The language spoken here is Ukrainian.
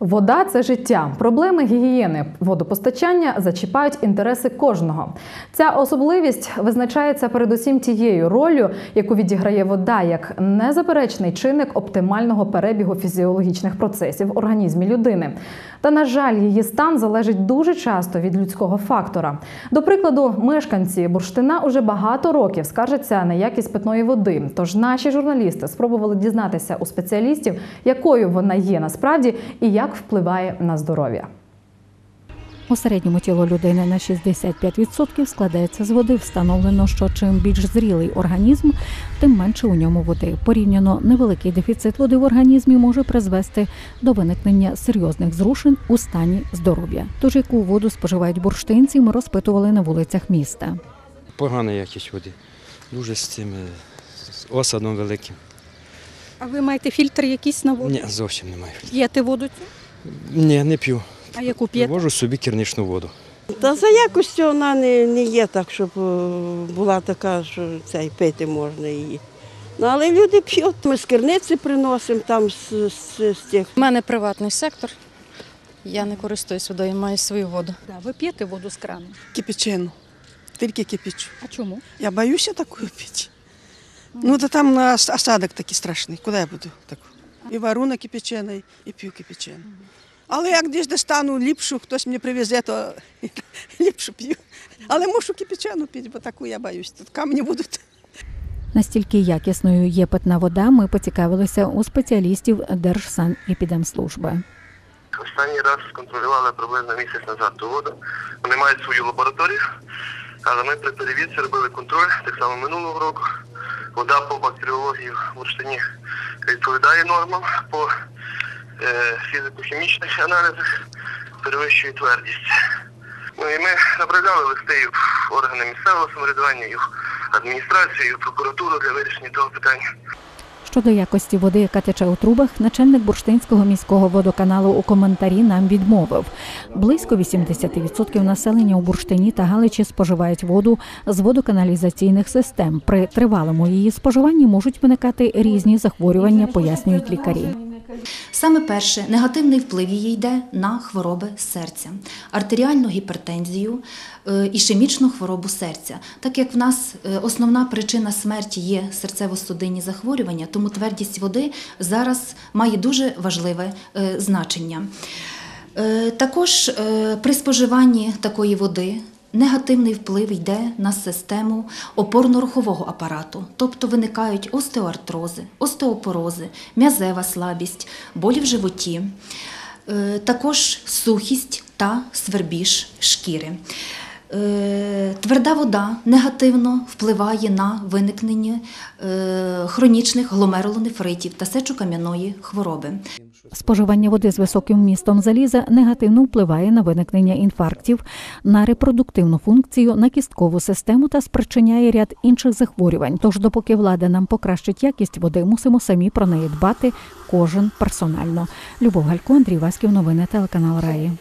Вода це життя. Проблеми гігієни водопостачання зачіпають інтереси кожного. Ця особливість визначається передусім тією ролью, яку відіграє вода як незаперечний чинник оптимального перебігу фізіологічних процесів в організмі людини. Та на жаль, її стан залежить дуже часто від людського фактора. До прикладу, мешканці бурштина уже багато років скаржаться на якість питної води. Тож наші журналісти спробували дізнатися у спеціалістів, якою вона є насправді і як впливає на здоров'я. У середньому тіло людини на 65% складається з води. Встановлено, що чим більш зрілий організм, тим менше у ньому води. Порівняно невеликий дефіцит води в організмі може призвести до виникнення серйозних зрушень у стані здоров'я. Тож яку воду споживають бурштинці, ми розпитували на вулицях міста. Погана якість води. Дуже з цим з осадом великим. А ви маєте фільтр якийсь на воду? Ні, зовсім немає. П'єте воду цю? Ні, не п'ю. А яку п'єте? Вожу собі керничну воду. Та за якостю вона не, не є так, щоб е, була така, що цей пити можна її. Ну, але люди п'ють, ми з керниці приносимо там з, з, з тих. У мене приватний сектор. Я не користуюсь водою, маю свою воду. Да, ви п'єте воду з крану. Кипячену. Тільки кипячу. А чому? Я боюся такою пити. Ну, то там осадок такий страшний. Куди я буду таку? І вару на кипячений, і п'ю кипячену. Але як десь достану ліпшу, хтось мені привезе, то ліпшу п'ю. Але мушу кипячену пити, бо таку я боюсь. Тут камені будуть. Настільки якісною є питна вода, ми поцікавилися у спеціалістів Держсанепідемслужби. Останній раз контролювали приблизно місяць назад ту воду. Вони мають свою лабораторію, але ми при перевірці робили контроль так само минулого року. Вода по бактеріології в бурштині відповідає нормам, по е, фізико-хімічних аналізах перевищує твердість. Ну і ми направляли листи в органи місцевого самоврядування, і в адміністрацію, і в прокуратуру для вирішення того питання. Щодо якості води, яка тече у трубах, начальник бурштинського міського водоканалу у коментарі нам відмовив. Близько 80% населення у бурштині та Галичі споживають воду з водоканалізаційних систем. При тривалому її споживанні можуть виникати різні захворювання, пояснюють лікарі. Саме перше негативний вплив її йде на хвороби серця, артеріальну гіпертензію, е, ішемічну хворобу серця. Так як в нас е, основна причина смерті є серцево-судинні захворювання, тому твердість води зараз має дуже важливе е, значення. Також при споживанні такої води негативний вплив йде на систему опорно-рухового апарату, тобто виникають остеоартрози, остеопорози, м'язева слабість, болі в животі, е, також сухість та свербіж шкіри. Е, Тверда вода негативно впливає на виникнення е, хронічних гломерулонефритів та сечокам'яної хвороби. Споживання води з високим вмістом заліза негативно впливає на виникнення інфарктів, на репродуктивну функцію, на кісткову систему та спричиняє ряд інших захворювань. Тож, допоки влада нам покращить якість води, мусимо самі про неї дбати кожен персонально. Любов Галько, Андрій Васьків, новини телеканал Раї.